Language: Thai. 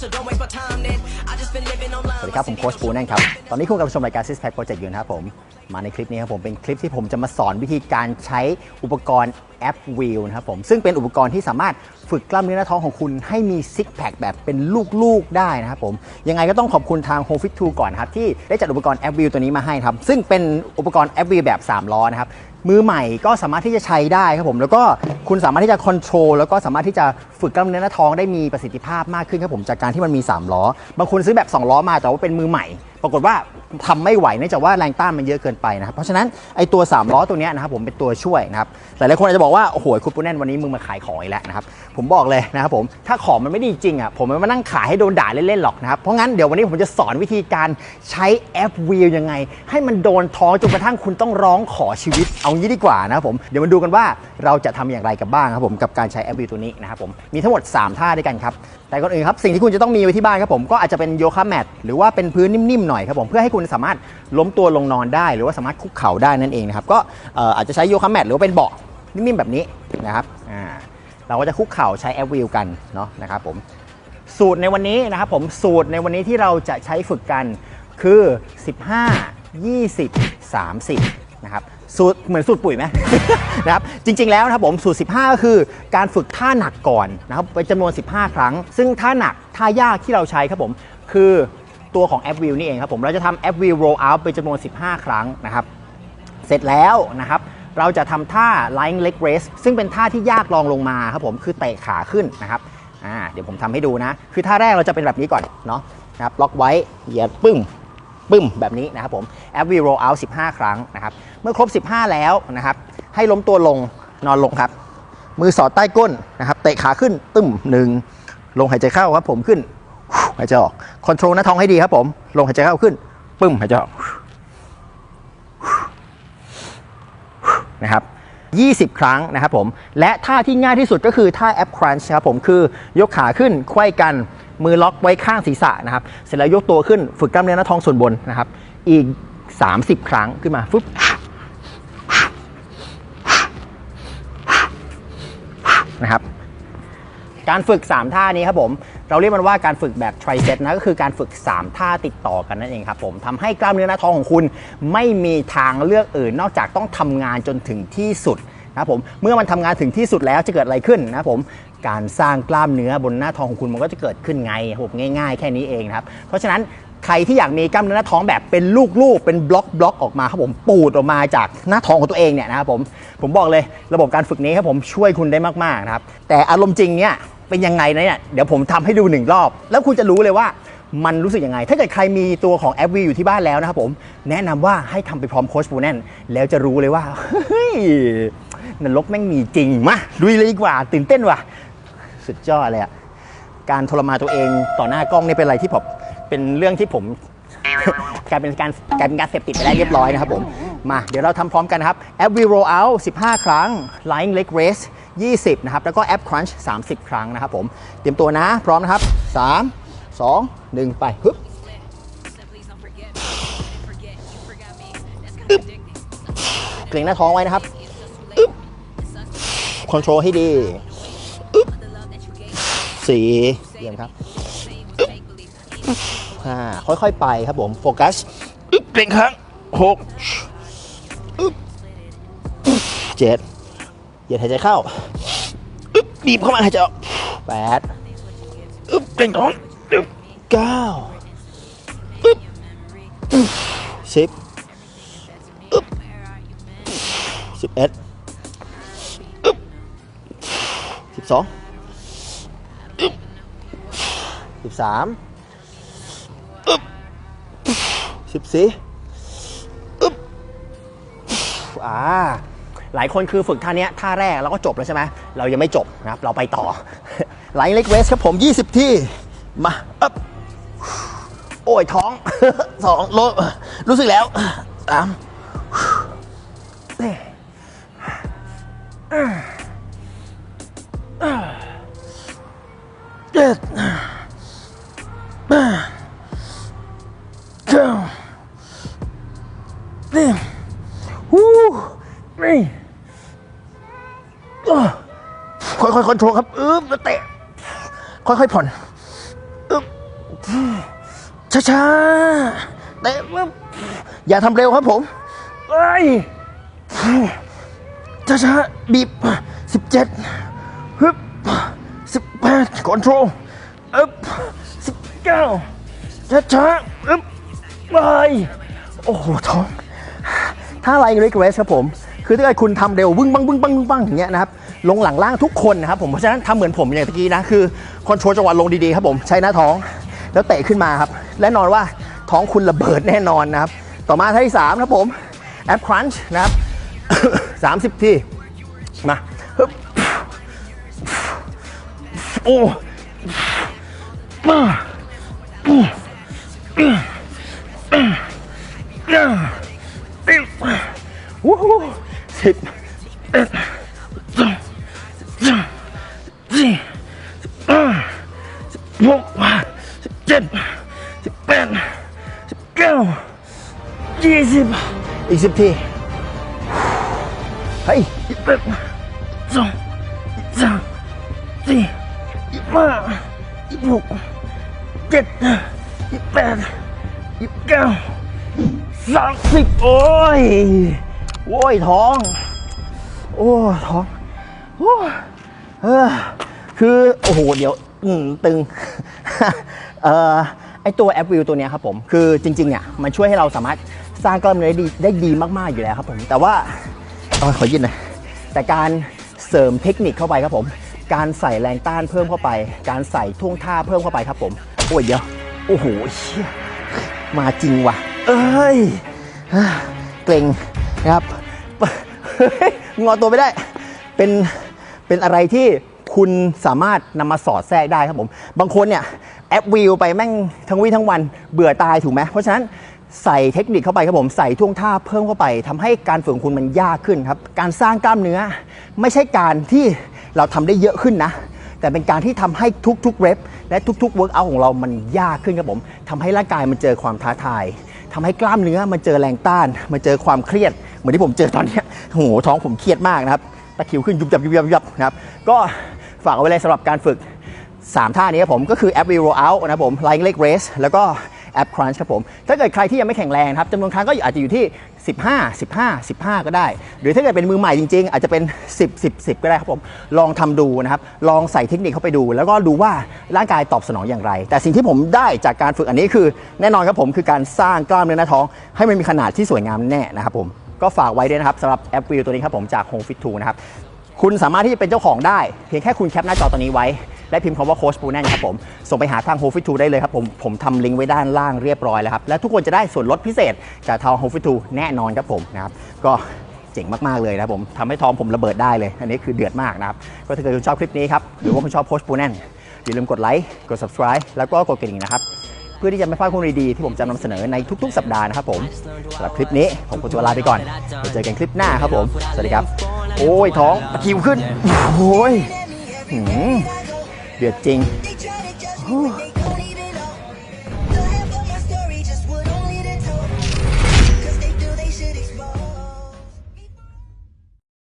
สวัสดีครับ ผมโค้ชปูนั่นครับ ตอนนี้คุณกำลังชมรายการ Six Pack Project อยู่นะครับผม มาในคลิปนี้ครับผมเป็นคลิปที่ผมจะมาสอนวิธีการใช้อุปกรณ์แอป Wheel นะครับผมซึ่งเป็นอุปกรณ์ที่สามารถฝึกกล้ามเนื้อหน้าท้องของคุณให้มีซิกแพคแบบเป็นลูกๆได้นะครับผมยังไงก็ต้องขอบคุณทาง Home Fit 2ก่อนนครับที่ได้จัดอุปกรณ์แอป Wheel ตัวนี้มาให้ครับซึ่งเป็นอุปกรณ์แอป Wheel แบบ 3 ล้อนะครับมือใหม่ก็สามารถที่จะใช้ได้ครับผมแล้วก็คุณสามารถที่จะคอนโทรลแล้วก็สามารถที่จะฝึกกล้ามเนื้อหน้าท้องได้มีประสิทธิภาพมากขึ้นครับผมจากการที่มันมี 3 ล้อบางคนซื้อแบบ 2 ล้อมาแต่ว่าเป็นมือใหม่ปรากฏว่าทำไม่ไหวเนื่องจากว่าแรงต้านมันเยอะเกินไปนะครับ เพราะฉะนั้นไอตัว3ล้อตัวนี้นะครับผมเป็นตัวช่วยนะครับหลายๆคนอาจจะบอกว่าโอ้โหคุณปูแน่นวันนี้มึงมาขายของอีกแล้วนะครับผมบอกเลยนะครับผมถ้าของมันไม่ดีจริงอะผมไม่มานั่งขายให้โดนด่าเล่นๆหรอกนะครับเพราะงั้นเดี๋ยววันนี้ผมจะสอนวิธีการใช้แอปวีลยังไง ให้มันโดนท้องจนกระทั่งคุณต้องร้องขอชีวิต เอางี้ดีกว่านะครับผมเดี๋ยวมาดูกันว่าเราจะทำอย่างไรกันบ้างครับผมกับการใช้แอปวีลตัวนี้นะครับผมมีทั้งหมด 3 ท่าด้วยกันครับแต่ก่อนอื่นครับสิ่งที่คุณจะต้องมีไว้ที่บ้านครับผมก็อาจจะเป็นโยคะแมทหรือว่าเป็นพื้นนิ่มๆหน่อยครับผมเพื่อให้คุณสามารถล้มตัวลงนอนได้ หรือว่าสามารถคุกเข่าได้นั่นเองนะครับก็อาจจะใช้โยคะแมทหรือว่าเป็นเบาะนิ่มๆแบบนี้นะครับอ่าเราก็จะคุกเข่าใช้แอปวิวกันเนาะนะครับผมสูตรในวันนี้นะครับผมสูตรในวันนี้ที่เราจะใช้ฝึกกันคือ 15 20 30นะครับสูตรเหมือนสูตรปุ๋ยไหมนะครับจริงๆแล้วนะครับผมสูตร 15 ก็คือการฝึกท่าหนักก่อนนะครับเป็นจำนวน 15 ครั้ง ซึ่งท่าหนักท่ายากที่เราใช้ครับผมคือ ตัวของแอปวิวนี่เองครับผมเราจะทำแอปวิวโรลเอาท์เป็นจำนวน 15 ครั้งนะครับ เสร็จแล้วนะครับ เราจะทำท่า lying leg raise ซึ่งเป็นท่าที่ยากรองลงมาครับผมคือเตะขาขึ้นนะครับอ่าเดี๋ยวผมทำให้ดูนะ คือท่าแรกเราจะเป็นแบบนี้ก่อนเนาะนะครับล็อกไว้เหยียดปึ้งปึ้มแบบนี้นะครับผม a v e roll out 15 ครั้งนะครับ เมื่อครบ 15 แล้วนะครับ ให้ล้มตัวลงนอนลงครับ มือสอดใต้ก้นนะครับ เตะขาขึ้นตึ้มหนึ่งลงหายใจเข้าครับผมขึ้น หายใจออกคอนโทรลหน้าท้องให้ดีครับผม ลงหายใจเข้าขึ้น ปึ้มหายใจออกนะครับ20 ครั้งนะครับผม และท่าที่ง่ายที่สุดก็คือท่าแอปครันช์ครับผมคือยกขาขึ้นไขว้กันมือล็อกไว้ข้างศีรษะนะครับ เสร็จแล้วยกตัวขึ้นฝึกกล้ามเนื้อหน้าท้องส่วนบนนะครับ อีก 30 ครั้งขึ้นมาฟึบนะครับ การฝึก 3 ท่านี้ครับผม เราเรียกมันว่าการฝึกแบบ t r i c e p นะก็คือการฝึก 3 ท่าติดต่อกันนั่นเองครับผมทำให้กล้ามเนื้อหน้าท้องของคุณ ไม่มีทางเลือกอื่น นอกจากต้องทำงานจนถึงที่สุดนะครับผมเมื่อมันทำงานถึงที่สุดแล้วจะเกิดอะไรขึ้นนะครับผมการสร้างกล้ามเนื้อบนหน้าท้องของคุณมันก็จะเกิดขึ้นไงครับผมง่าย ๆ แค่นี้เองครับเพราะฉะนั้น ใครที่อยากมีกล้ามเนื้อหน้าท้องแบบเป็นลูกๆ เป็นบล็อกบล็อกๆออกมาครับผมปูดออกมาจากหน้าท้องของตัวเองเนี่ยนะครับผมผมบอกเลยระบบการฝึกนี้ครับผมช่วยคุณได้มากๆนะครับแต่อารมณ์จริงเนี่ยเป็นยังไงนะเนี่ยเดี๋ยวผมทำให้ดูหนึ่งรอบ แล้วคุณจะรู้เลยว่ามันรู้สึกยังไง ถ้าเกิดใครมีตัวของแอปวีอยู่ที่บ้านแล้วนะครับผม แนะนำว่าให้ทำไปพร้อมโค้ชปูแน่น แล้วจะรู้เลยว่า เฮ้ย นรกแม่งมีจริงมาลุยเลยดีกว่า ตื่นเต้นว่ะ สุดยอดเลยอะการทรมานตัวเองต่อหน้ากล้องนี่เป็นอะไรที่ผม เป็นเรื่องที่ผม กลายเป็นการกลายเป็นการเสพติดไปได้เรียบร้อยนะครับผม มาเดี๋ยวเราทำพร้อมกันนะครับแอป V roll out 15 ครั้ง lying leg raise 20 นะครับ แล้วก็แอป crunch 30 ครั้งนะครับผม เตรียมตัวนะ พร้อมนะครับ 3 2 1 ไปฮึบเกรงหน้าท้องไว้นะครับคอนโทรลให้ดีสี่เยี่ยมครับ believe. ห้าค่อยๆไปครับผมโฟกัสอึ๊บเกรงครั้งหกอึ๊บเจ็ดเหยียดหายใจเข้าอึ๊บบีบเข้ามาหายใจออกแปดอึ๊บเกรงท้องอึ๊บเก้าอึ๊บอึ๊บสิบอึ๊บสิบเอ็ดอึ๊บสิบสองอึ๊บสิบสาม สิบสี่อึ๊บอ่าหลายคนคือฝึกท่าเนี้ยท่าแรกแล้วก็จบแล้วใช่ไหมเรายังไม่จบนะครับ เราไปต่อไลน์เล็กเวสครับผม 20 ที่ มาอึ๊บโอ้ยท้องสองโลรู้สึกแล้วสามเนี่ฮู้นี่ค่อยๆคอนโทรลครับอึ๊บแล้วเตะ ค่อยๆผ่อนอึ๊บช้าๆเตะปึ๊บอย่าทำเร็วครับผมเอ้ยช้าๆบีบสิบเจ็ดฮึบสิบแปดคอนโทรลอึบสิบเก้าช้าๆอึบไปโอ้โหท้อง ถ้าไลน์เรกเรสครับผม คือถ้าเกิดคุณทำเร็วบึ้งบังบึ้งบังบึ้งบังอย่างเงี้ยนะครับ ลงหลังล่างทุกคนนะครับผม เพราะฉะนั้นทำเหมือนผมอย่างตะกี้นะ คือคอนโทรลจังหวะลงดีๆครับผม ใช้หน้าท้อง แล้วเตะขึ้นมาครับ แน่นอนว่าท้องคุณระเบิดแน่นอนนะครับ ต่อมาท่าที่3ครับผมแอปครันช์นะครับ30ทีมาฮึบโอ้มสิบเอ็ดสองสามสี่สิบห้าสิบหกสิบเจ็ดสิบแปดสิบเก้ายี่สิบอีก10ทีเฮ้ยยี่สิบเอ็ดสองสามสี่ยี่สิบห้า ยี่สิบหกเจ็ดยี่สิบแปดยี่ โอ้ยท้อง โอ้ท้องโอ้เออคือโอ้โหเดี๋ยวอืมตึงเอ่อไอตัวแอปวิวตัวนี้ครับผมคือจริงๆเนี่ยมันช่วยให้เราสามารถสร้างกล้ามเนื้อได้ดีได้ดีมากๆอยู่แล้วครับผมแต่ว่าเอาขอยืนหน่อยแต่การเสริมเทคนิคเข้าไปครับผม การใส่แรงต้านเพิ่มเข้าไป การใส่ท่วงท่าเพิ่มเข้าไปครับผมโอ้ยเดี๋ยวโอ้โหเชี่ยมาจริงว่ะ เอ้ยเกรงนะครับ งอตัวไม่ได้ เป็นเป็นอะไรที่คุณสามารถนำมาสอดแทรกได้ครับผม บางคนเนี่ยแอปวิวไปแม่งทั้งวี่ทั้งวันเบื่อตายถูกไหมเพราะฉะนั้นใส่เทคนิคเข้าไปครับผมใส่ท่วงท่าเพิ่มเข้าไปทำให้การฝึกคุณมันยากขึ้นครับ การสร้างกล้ามเนื้อ ไม่ใช่การที่เราทำได้เยอะขึ้นนะ แต่เป็นการที่ทำให้ทุกๆเรปและทุกๆเวิร์กอัของเรามันยากขึ้นครับผมทำให้ร่างกายมันเจอความท้าทายทำให้กล้ามเนื้อมันเจอแรงต้าน มันเจอความเครียด เหมือนที่ผมเจอตอนนี้โอ้โหท้องผมเครียดมากนะครับตะคิวขึ้นยุบยับยุบยับยับนะครับก็ฝากเอาไว้เลยสำหรับการฝึก 3 ท่านี้ครับผมก็คือแอป Wheel Roll Out นะครับผม Lying Leg Raise แล้วก็แอป Crunch ครับผมถ้าเกิดใครที่ยังไม่แข็งแรงครับจำนวนครั้งก็อาจจะอยู่ที่ 15 15 15 ก็ได้ หรือถ้าเกิดเป็นมือใหม่จริง ๆ อาจจะเป็น 10 10 10 ก็ได้ครับผมลองทำดูนะครับลองใส่เทคนิคเข้าไปดู แล้วก็ดูว่าร่างกายตอบสนองอย่างไร แต่สิ่งที่ผมได้จากการฝึกอันนี้คือ แน่นอนครับผมคือการสร้างกล้ามเนื้อหน้าท้อง ให้มันมีขนาดที่สวยงามแน่นะครับผม ก็ฝากไว้ด้วยนะครับสำหรับแอป Wheel ตัวนี้ครับผมจาก Home Fit 2 นะครับ คุณสามารถที่จะเป็นเจ้าของได้ เพียงแค่คุณแคปหน้าจอตัวนี้ไว้ และพิมพ์คำว่าโค้ชปูแน่นครับผม ส่งไปหาทาง h o f i t 2 ได้เลยครับผม ผมทำลิงก์ไว้ด้านล่างเรียบร้อยแล้วครับ และทุกคนจะได้ส่วนลดพิเศษจากทาง h o f i t 2 แน่นอนครับผมนะครับก็เจ๋งมากๆเลยนะครับผมทำให้ท้องผมระเบิดได้เลย อันนี้คือเดือดมากนะครับก็ถ้าเกิดคุณชอบคลิปนี้ครับหรือว่าคุณชอบโค้ชปูแน่นอย่าลืมกดไลค์กด subscribe แล้วก็กดกระดิ่งนะครับ เพื่อที่จะไม่พลาดข้อมูลดีๆที่ผมจะนำเสนอในทุก ๆ สัปดาห์นะครับผมสำหรับคลิปนี้ผมขอตัวลาไปก่อนเดี๋ยวเจอกันคลิปหน้าครับผม สวัสดีครับ โอ้ยท้องตะคริวขึ้นโอ้ยหืมเดือดจริง